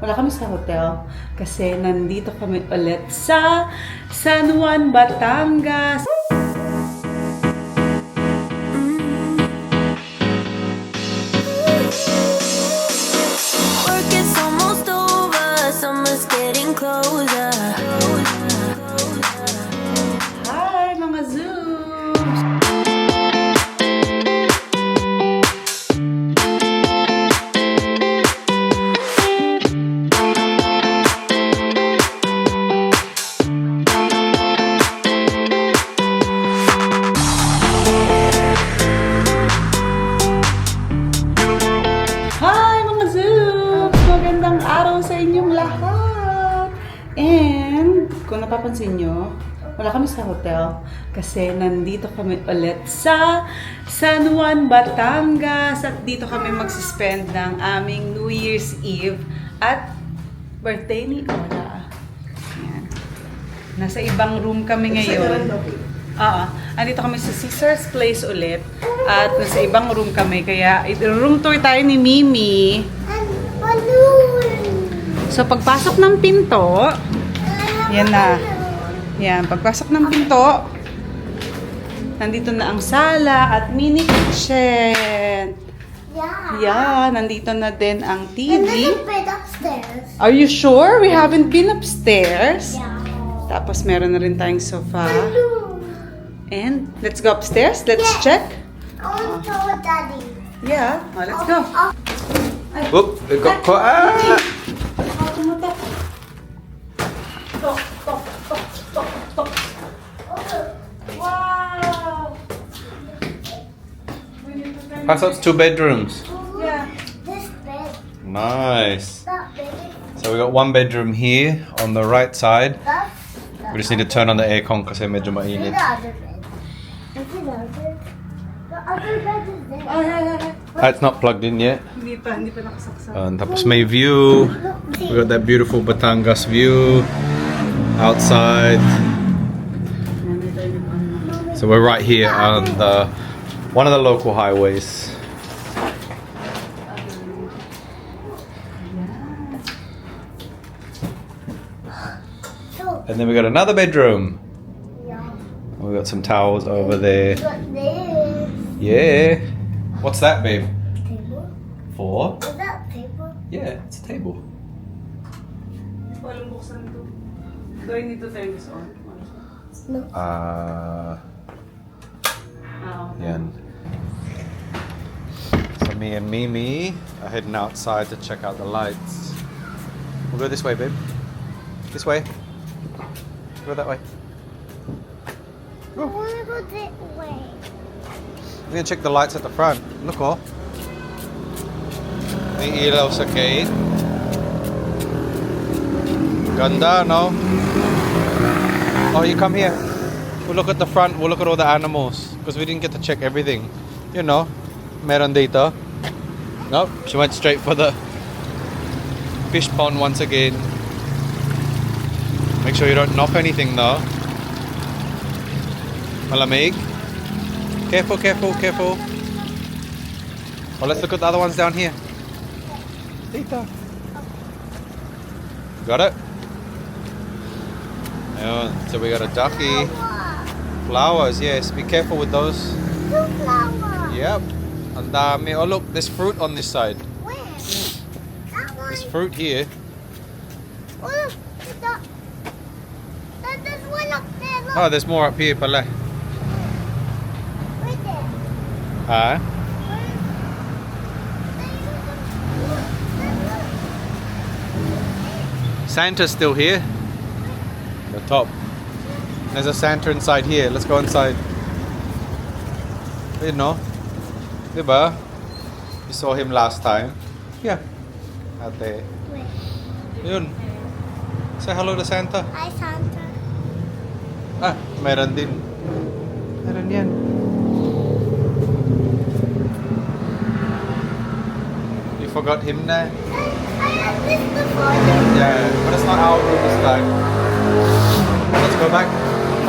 Wala kami sa hotel kasi nandito kami ulit sa San Juan, Batangas. Napapansin nyo, wala kami sa hotel kasi nandito kami ulit sa San Juan, Batangas at dito kami magsispend ng aming New Year's Eve at birthday ni Ola. Ayan. Nasa ibang room kami ngayon. Oo. Andito kami sa Caesar's Place ulit. At nasa ibang room kami. Kaya room tour tayo ni Mimi. So pagpasok ng pinto, yan na. Yan, pagpasok ng pinto, nandito na ang sala at mini kitchen. Yeah. Yeah, nandito na din ang And TV. there's a bed upstairs. Are you sure? We haven't been upstairs. Yeah. Tapos meron na rin tayong sofa. And let's go upstairs. Let's Yeah. check. I want to tell Daddy. Yeah, oh, let's go. Oh, Whoop, it got caught. Ah! Ah, so it's two bedrooms. Yeah. this bed, Nice. that bed, So we got one bedroom here on the right side. that's the We just need to turn on the aircon kasi medyo See the mainit. Ah, it's not plugged in yet. Hindi pa, hindi pa nakasaksak. And tapos may view. Look, see. We got that beautiful Batangas view outside. Yan, ito yung ano. So we're right here on the one of the local highways. And then we got another bedroom. yeah. We got some towels over there. Got this Yeah. What's that, babe? table. For? Is that table? Yeah, it's a table. Walang buksan ito. Do I need to turn this on? No. Uh, Ah, okay. Yan. So me and Mimi are heading outside to check out the lights. We'll go this way, babe. This way. Go that way. I want to go that way. We're gonna check the lights at the front. Look oh. May ilaw sa gate. Ganda, no? Oh, you come here. We'll look at the front. We'll look at all the animals. Because we didn't get to check everything. You know, meron dito. Nope, she went straight for the fish pond once again. Make sure you don't knock anything though. Malamig. Careful, careful, careful. Oh, let's look at the other ones down here. Dito. Got it? Ayun. So we got a ducky. Flowers, yes. Be careful with those. Two flowers. Yep. Ang dami. Oh, look. There's fruit on this side. Where? That one. There's fruit here. Oh, look. That, that, there's one up there. Look. Oh, there's more up here pala. Right there. Ah? Santa's still here. The top. There's a Santa inside here. Let's go inside. You know. Diba? You saw him last time. Yeah. There. Wait. Yun. Say hello to Santa. Hi, Santa. Ah, meron din. Meron yan. You forgot him na. I have this before. Yeah, but it's not our room this time. Let's go back.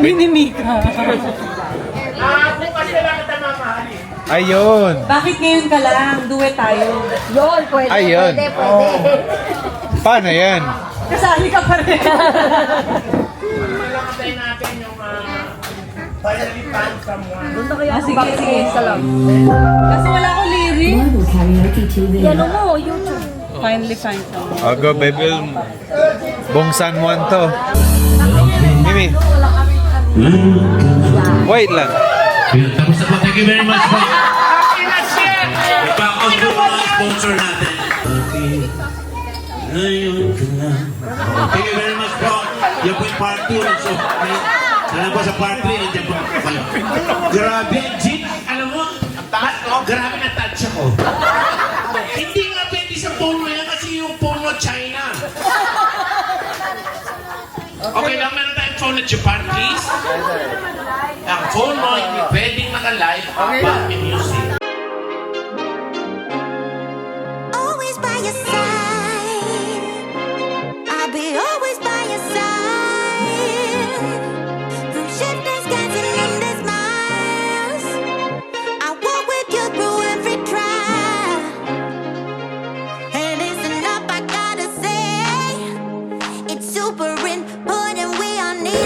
Minimika. Ayun! Bakit ngayon ka lang? Duet tayo. Yun, pwede, Ayun. pwede, pwede. Paano yan? Kasali ka pa rin. ah, sige, sige. Kasi wala akong lyrics. Yan mo, YouTube. Finally find someone. I'll go, baby. Bong San Juan to. Mimi. Wait lang. Yun, tapos na po. Thank you very much po. Ipa-out po mga sponsor natin. Ngayon ka lang. Thank you very much po. Yan po yung part 2. So, alam ko sa part 3, nandiyan po. Grabe, Jin, alam mo? Grabe na touch ako. Hindi nga pwede sa phone mo yan kasi yung phone mo China. Okay lang, meron tayong phone na Japan, please. Ang phone mo, hindi pwedeng naka-live habang may music.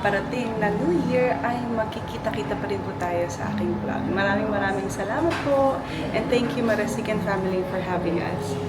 Parating na New Year ay magkikita-kita pa rin po tayo sa aking vlog. Maraming maraming salamat po and thank you Marasikan family for having us.